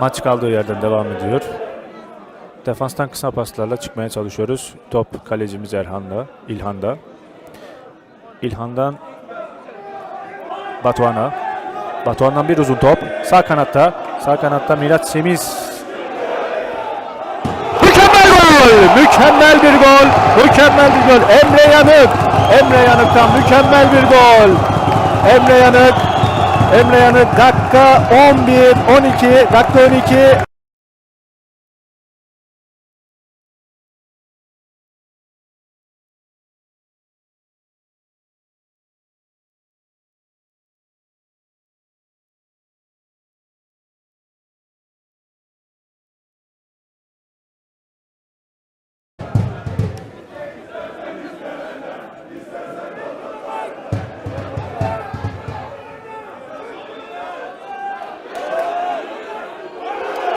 Maç kaldığı yerden devam ediyor. Defanstan kısa paslarla çıkmaya çalışıyoruz. Top kalecimiz Erhan'da, İlhan'da. İlhan'dan Batuhan'a. Batuhan'dan bir uzun top. Sağ kanatta. Sağ kanatta Miraç Semiz. Mükemmel gol! Mükemmel bir gol! Mükemmel bir gol! Emre Yanık! Emre Yanık'tan mükemmel bir gol! Emre Yanık! Emre Yanık dakika 11, 12, dakika 12.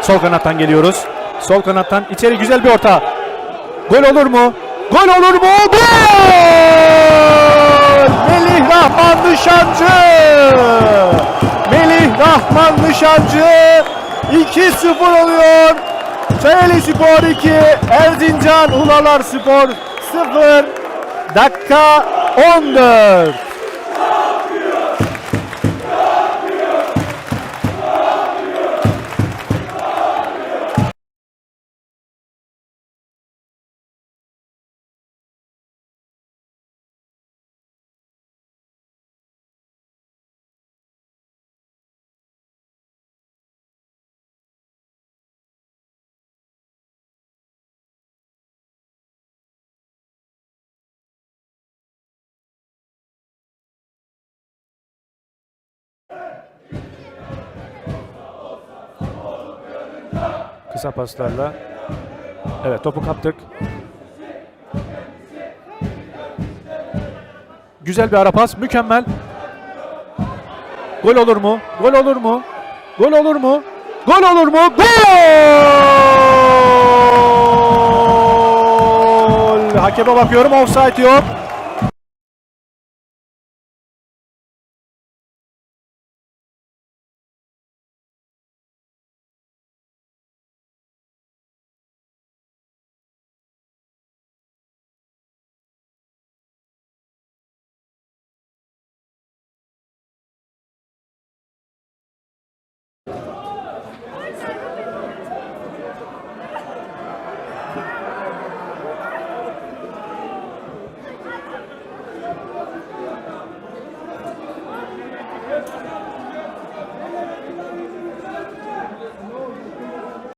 Sol kanattan geliyoruz. Sol kanattan içeri güzel bir orta. Gol olur mu? Gol olur mu? Gol! Melih Rahman Nişancı! Melih Rahman Nişancı 2-0 oluyor. Çayeli Spor 2, Erzincan Ulalar Spor 0. Dakika 14. Kısa paslarla. Evet topu kaptık. Güzel bir ara pas. Mükemmel. Gol olur mu? Gol olur mu? Gol olur mu? Gol olur mu? Gol! Hakeme bakıyorum. Offside yok.